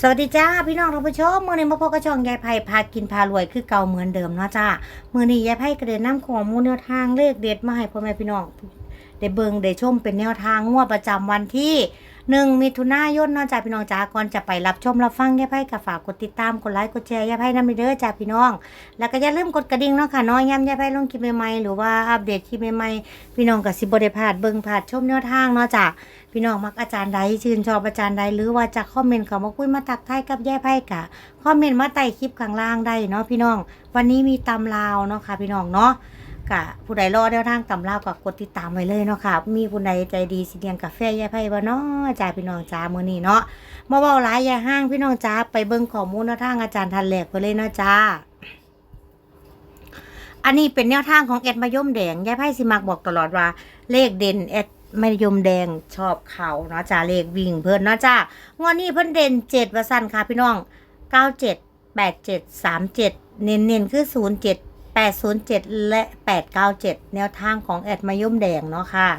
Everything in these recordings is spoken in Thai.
สวัสดีจ้าพี่น้องท่านผู้ชมมื่อนี้มาพบกับช่องยายไผ่พากินพารวยคือเก่าเหมือนเดิมเนาะจ้ามื่อนี้ยายไผ่กระเด็นน้ำของมูลแนวทางเลขเด็ดมาให้พ่อแม่พี่น้องได้เบิงได้ชมเป็นแนวทางงวดประจำวันที่ หนึ่งมิถุนายนเนาะจ้าพี่น้องจ้าก่อนจะไปรับชมรับฟังแยายไผ่ก็ฝากกดติดตามกดไลค์กดแชร์แยายไผ่น้ำไปเด้อจ้าพี่น้อง แล้วก็อย่าลืมกดกระดิ่งเนาะค่ะเน้อยย้ำยายไผ่ลงคลิปใหม่ๆหรือว่าอัปเดตคลิปใหม่ๆพี่น้องก็สิบ่ได้พลาดเบิ่งพลาดชมแนวทางเนาะจ้าพี่น้องมักอาจารย์ใดชื่นชอบอาจารย์ใดหรือว่าจะคอมเมนต์เขามาคุยมาตักทายกับแย่ไพ่กะคอมเมนต์มาใต้คลิปข้างล่างได้เนาะพี่น้อง วันนี้มีตำลาวเนาะค่ะพี่น้องเนาะ กะผู้ใดรอแนวทางตำลาก็กดติดตามไว้เลยเนาะค่ะ มีผู้ใดใจดีสิเลี้ยงกาแฟแย่ไพ่บ่เนาะจ้าพี่น้องจ้ามื้อนี้เนาะมาเว้าหลายย่าห้างพี่น้องจ้าไปเบิ่งข้อมูลแนวทางอาจารย์ทันแหลกไปเลยเนาะจ้าอันนี้เป็นแนวทางของแอดมายมแดงยายไพ่สิมักบอกตลอดว่า เลขเด่นแอดมายมแดงชอบเขาเนาะจ้าเลขวิ่งเพิ่นเนาะจ้างวดนี้เพิ่นเด่นเจ็ดว่าสั้นค่ะพี่น้องเก้าเจ็ดแปดเจ็ดสามเจ็ดเน้นเน้นๆคือศูนย์เจ็ด แปดศูนย์เจ็ดและแปดเก้าเจ็ดแนวทางของแอดมายุ่มแดงเนาะค่ะ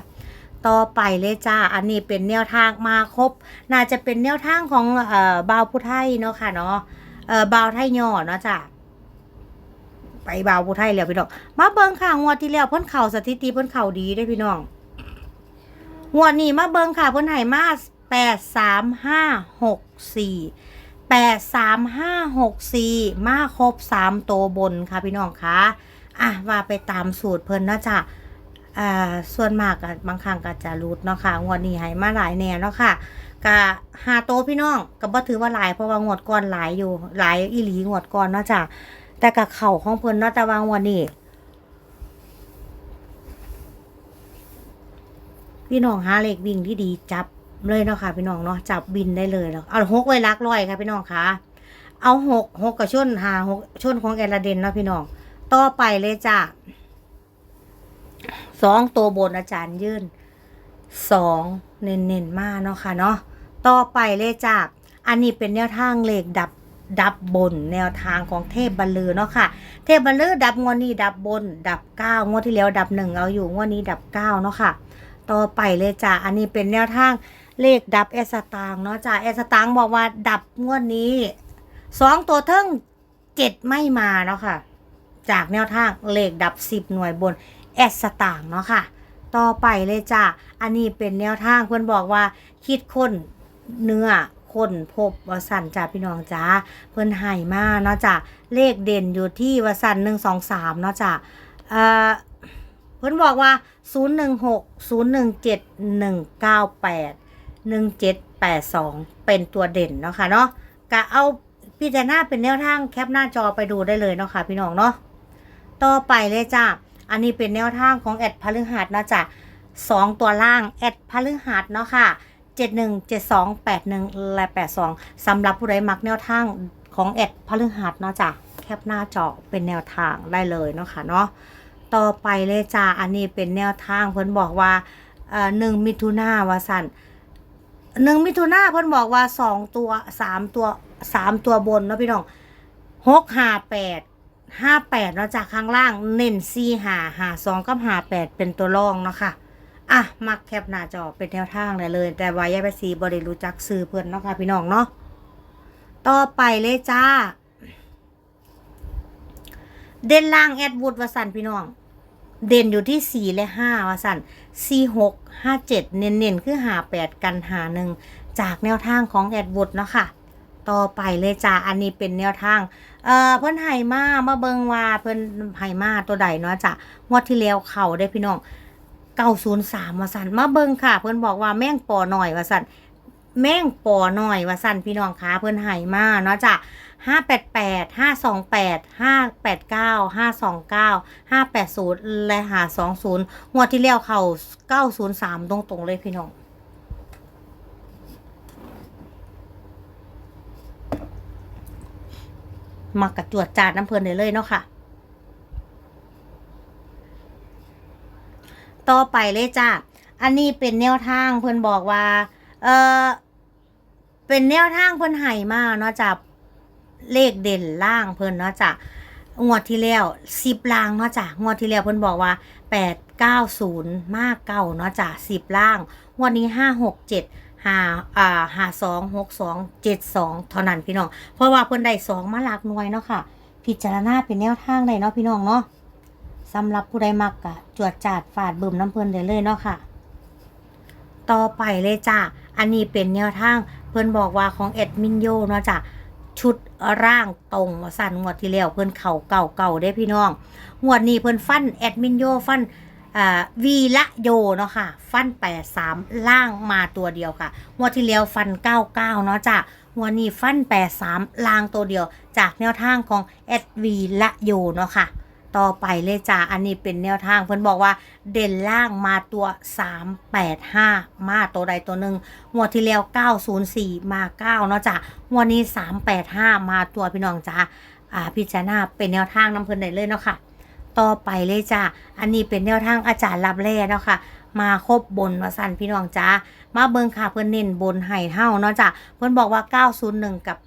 ต่อไปเลยจ้า อันนี้เป็นแนวทางมาครบ น่าจะเป็นแนวทางของเอ่อบาวผู้ไทยเนาะค่ะเนาะ เอ่อบาวไทยย่อเนาะจ้าไปบาวผู้ไทยแล้วพี่น้อง มาเบิ่งค่ะงวดที่แล้วพิ่นเข่าสถิติพิ่นเข่าดีเด้พี่น้องงวดนี้มาเบิ่งค่ะเพิ่นให้มาแปดสามห้าหกสี่ แปดสามห้าหกสี่มาครบสามโตวบนค่ะพี่น้องคะอะว่าไปตามสูตรเพิ่นนาะจ้ะอ่าส่วนมากอะบางครั้งก็จะรูดเนาะค่ะงวดนี้ให้มาหลายแน่เนาะค่ะกะหาโตพี่น้องก็บ่ถือว่าหลายเพราะว่างวดก่อนหลายอยู่หลายอีหลีงวดก่อนเนาะจ้ะแต่กับเข่าของเพิ่นเนาะแต่วางวันนี้พี่น้องหาเลขวิ่งที่ดีจับ เลยเนาะค่ะ พี่น้องเนาะจับบินได้เลยเนาะเอาหกไว้ลักร้อยค่ะพี่น้องคะเอาหกหกกับชนหาหกชนของแอลาเดนเนาะพี่น้องต่อไปเลยจ้ะสองตัวบนอาจารย์ยื่นสองเน้นเน้นมากเนาะค่ะเนาะต่อไปเลยจ้ะอันนี้เป็นแนวทางเลขดับดับบนแนวทางของเทพบัลลือเนาะค่ะ เทพบัลลือดับงวดนี้ดับบน ดับเก้างวดที่แล้วดับหนึ่งเอาอยู่งวดนี้ดับเก้าเนาะค่ะ ต่อไปเลยจ้ะอันนี้เป็นแนวทาง เลขดับเอสตางเนาะจ้ะเอสตางบอกว่าดับงวดนี้สองตัวเทิงเจ็ดไม่มาเนาะค่ะ จากแนวทางเลขดับสิบหน่วยบนเอสตางเนาะค่ะ ต่อไปเลยจ้ะอันนี้เป็นแนวทางเพื่อนบอกว่าคิดค้นเนื้อคนพบวสันจ้ะพี่น้องจ้าเพิ่นให้มาเนาะจ้ะเลขเด่นอยู่ที่วสันหนึ่งสองสามเนาะจ้ะเอ่อเพิ่นบอกว่าศูนย์หนึ่งหกศู นย์หนึ่งเจ็ดแปดสองเป็นตัวเด่นเนาะค่ะเนาะกะเอาพิจารณาเป็นแนวทางแคปหน้าจอไปดูได้เลยเนาะค่ะพี่น้องเนาะต่อไปเลยจ้ะอันนี้เป็นแนวทางของแอดพฤหัสเนาะจ้ะสองตัวล่างแอดพฤหัสเนาะค่ะเจ็ดหนึ่งเจ็ดสองแปดหนึ่งและแปดสองสำหรับผู้ใดมักแนวทางของแอดพฤหัสเนาะจ้ะแคปหน้าจอเป็นแนวทางได้เลยเนาะค่ะเนาะต่อไปเลยจ้าอันนี้เป็นแนวทางเพิ่นบอกว่าเอ่อหนึ่งมิถุนาวาสัน หนึ่งมิถุนาเพิ่นบอกว่าสองตัวสามตัวสามตัวบนเนาะพี่น้องหกห้าแปดห้าแปดเนาะจากข้างล่างเน้นสี่หาหาสองกับหาแปดเป็นตัวรองเนาะค่ะอะ มักแคปหน้าจอเป็นแนวทางได้เลย แต่ว่ายายไปสีบริรู้จักซื้อเพื่อนเนาะค่ะพี่น้องเนาะต่อไปเลยจ้า เด่นล่างแอดวูดวสันพี่น้อง เด่นอยู่ที่สี่และห้าวสันสี่หกห้าเจ็ดเน้นๆคือหาแปดกันหาหนึ่งจากแนวทางของแอดวูดเนาะค่ะ ต่อไปเลยจ้าอันนี้เป็นแนวทาง เอ่อเพิ่นไห่มามาเบิงว่าเพิ่นไห่มาตัวใดเนาะจ้ะงวดที่แล้วเข่าได้พี่น้องเก้าศูนย์สามว่าสันมาเบิงค่ะ เพิ่นบอกว่าแม่งปอหน่อยว่าสัน แม่งปอหน่อยว่าสันพี่น้องคะเพิ่นหายมาเนาะจ้ะห้าแปดแปดห้าสองแปดห้าแปดเก้าห้าสองเก้าห้าแปดศูนย์และหาสองศูนย์งวดที่แล้วเขาเก้าศูนย์สามตรงๆเลยพี่น้องมากระจวดจาดน้ำเพลินได้เลยเนาะค่ะ ต่อไปเลยจ้า อันนี้เป็นแนวทางเพิ่อนบอกว่า เออ เป็นแนวทางเพิ่นให้มาเนาะจ้ะเลขเด่นล่างเพิ่นเนาะจ้ะงวดที่แล้วสิบล่างเนาะจ้ะงวดที่แล้วเพิ่นบอกว่าแปดเก้าศูนย์มากเก้าเนาะจ้ะสิบล่างงวดนี้ห้าหกเจ็ดหาอ่าหาสองหกสองเจ็ดสองเท่านั้นพี่น้อง เพราะว่าเพิ่นได้สองมาหลักหน่วยเนาะค่ะ พิจารณาเป็นแนวทางได้เนาะพี่น้องเนาะสำหรับผู้ใดมักกะจวดจาดฝาดบิ่มน้ำเพิ่นได้เลยเนาะค่ะ ต่อไปเลยจ้าอันนี้เป็นแนวทาง พิ่นบอกว่าของเอ็ดมินโยเนาะจ้ะชุดร่างตรงสั่นงวดที่แล้วเพิ่นเข่าเก่าเก่าได้พี่น้องงวดนี้เพิ่นฟันแอดมินโยฟันอ่าวีละโยเนาะค่ะ ฟันแปดสามล่างมาตัวเดียวค่ะงวดที่แล้วฟันเก้าเก้าเนาะจ้ะงวดนี้ฟันแปดสามล่างตัวเดียว จากแนวทางของแอดวีละโยเนาะค่ะ ต่อไปเลยจ้าอันนี้เป็นแนวทางเพิ่นบอกว่าเด่นล่างมาตัว 385 มาตัวใดตัวหนึ่งงวดที่แล้ว 904 มา 9 เนาะจ้ะงวดนี้ 385 มาตัวพี่น้องจ้าอ่าพิจารณาเป็นแนวทางน้ำเพิ่นได้เลยเนาะค่ะต่อไปเลยจ้าอันนี้เป็นแนวทางอาจารย์รับแร่เนาะค่ะมาครบบนว่าสั่นพี่น้องจ้ามาเบิงค่ะเพิ่นเน้นบนไห้เฮาเนาะจ้ะเพิ่นบอกว่า 901 กับ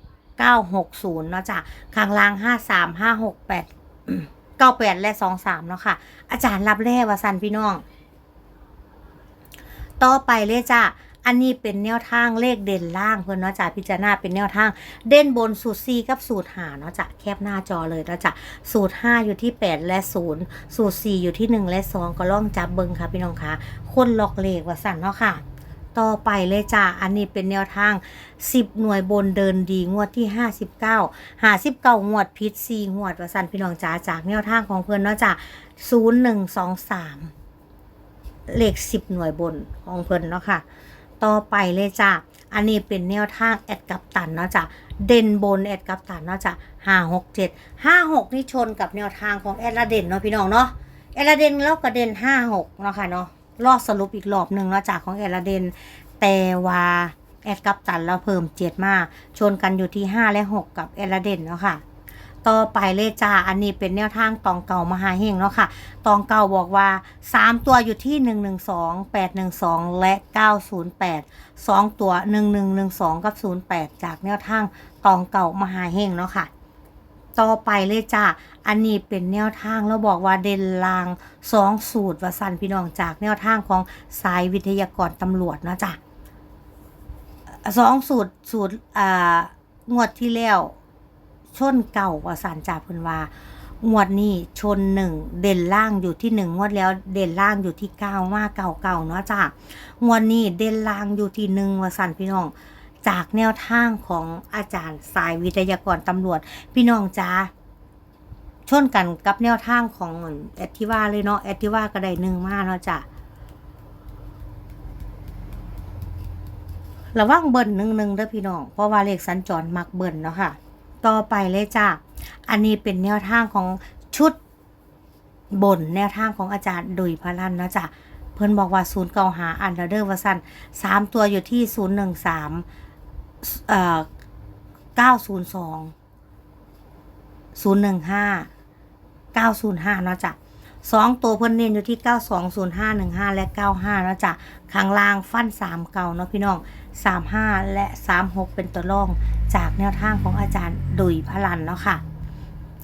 960 เนาะจ้ะข้างล่าง 53 568 เก้าแปดและสองสามเนาะค่ะ อาจารย์รับแร่ว่าสันพี่น้อง ต่อไปเลยจ้ะอันนี้เป็นแนวทางเลขเด่นล่างเพื่อนเนาะจ้ะพิจารณาเป็นแนวทางเด่นบนสูตร 4 กับสูตรหาเนาะจ้ะแคบหน้าจอเลยเนาะจ้ะสูตร 5 อยู่ที่ 8 และ 0 สูตร 4 อยู่ที่ 1 และ 2 ก็ล่องจับเบิงค่ะพี่น้องคะคนหลอกเลขว่าสันเนาะค่ะ ต่อไปเลยจ้ะอันนี้เป็นแนวทาง 10 หน่วยบนเดินดีงวดที่ 59 59งวดพิษ4งวดวสันพี่น้องจ๋าจากแนวทางของเพื่อนเนาะจ้ะ0123 เลข 10 หน่วยบนของเพิ่อนเนาะค่ะ ต่อไปเลยจ้ะอันนี้เป็นแนวทางแอดกับตันเนาะจ้ะเด่นบนแอดกับตันเนาะจ้ะห้าหกเจ็ดห้าหกนี่ชนกับแนวทางของแอดละเด่นเนาะพี่น้องเนาะแอดละเด่นแล้วก็เด่นห้าหกเนาะค่ะเนาะ รอดสรุปอีกรอบหนึ่งเนาะจ้ะของแอดละเดน แต่ว่าแอดกับตันเราเพิ่มเจ็ดมาชนกันอยู่ที่ห้าและหกกับแอดละเดนเนาะค่ะต่อไปเลยจ้า อันนี้เป็นแนวทางตองเก่ามหาเฮงเนาะค่ะ ตองเก่าบอกว่า 3 ตัวอยู่ที่ 112 812 และ 908 2 ตัว 1112 กับ 08 จากแนวทางตองเก่ามหาเฮงเนาะค่ะ ต่อไปเลยจ้าอันนี้เป็นแนวทางแล้วบอกว่าเด่นลาง2สูตรวสันพี่น้องจากแนวทางของสายวิทยากรตำรวจนะจ้ะสองสูตรสูตรอ่างวดที่แล้วชนเก่าว่าสันจ่าเพิ่นว่างวดนี้ชนหนึ่งเด่นล่างอยู่ที่หนึ่งงวดแล้วเด่นล่างอยู่ที่เก้าว่าเก่าเก่าเนาะจ้างวดนี้เด่นล่างอยู่ที่หนึ่งว่าสันพี่น้อง จากแนวทางของอาจารย์สายวิทยากรตำรวจ พี่น้องจ้าชนกันกับแนวทางของแอดทิว่าเลยเนาะแอดทิว่าก็ได้หนึ่งมากเนาะจ้ะระวังเบิ่นหนึ่งหนึ่งเด้อพี่น้อง เพราะว่าเลขสัญจรมักเบิ่นเนาะค่ะ ต่อไปเลยจ้าอันนี้เป็นแนวทางของชุดบนแนวทางของอาจารย์ดุยพลันเนาะจ้ะเพิ่นบอกว่าศูนย์เก่าหาอันเดอร์วสันสามตัวอยู่ที่ศูนย์หนึ่งสาม เอ่อเก้าศูนย์สองศูนย์หนึ่งห้าเก้าศูนย์ห้าเนาะจ้ะสองตัวเพิ่นเน้นอยู่ที่เก้าสองศูนย์ห้าหนึ่งห้าและเก้าห้าเนาะจ้ะข้างล่างฟันสามเก่าเนาะพี่น้องสามห้าและสามหกเป็นตัวรองจากแนวทางของอาจารย์ดุยพลันเนาะค่ะ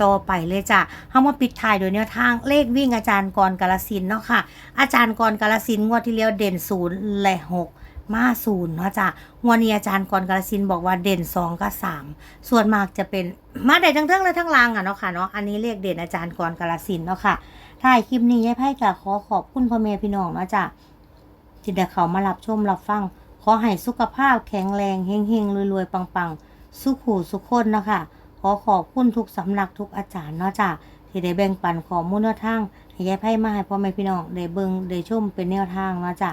ต่อไปเลยจ้ะเฮามาปิดท้ายโดยแนวทางเลขวิ่งอาจารย์กรกาลสินเนาะค่ะ อาจารย์กรกาลสินงวดที่แล้วเด่นศูนย์และหก มาศูนย์เนาะจ้ะงวดนี้อาจารย์กรกาลสินบอกว่าเด่นสองกับสามส่วนมากจะเป็นมาได้ทั้งเทิงและทั้งลางอะเนาะค่ะเนาะอันนี้เลขเด่นอาจารย์กรกาลสินเนาะค่ะถ่ายคลิปนี้ยายไพ่กะขอขอบคุณพ่อแม่พี่น้องเนาะจ้ะที่ได้เขามารับชมรับฟัง ขอให้สุขภาพแข็งแรงเฮงๆรวยๆปังๆ สุขหูสุขคนเนาะค่ะขอขอบคุณทุกสำนักทุกอาจารย์เนาะจ้ะที่ได้แบ่งปันข้อมูลแนวทางให้ยายไพ่มาให้พ่อแม่พี่น้องได้เบิ่งได้ชมเป็นแนวทางเนาะจ้ะ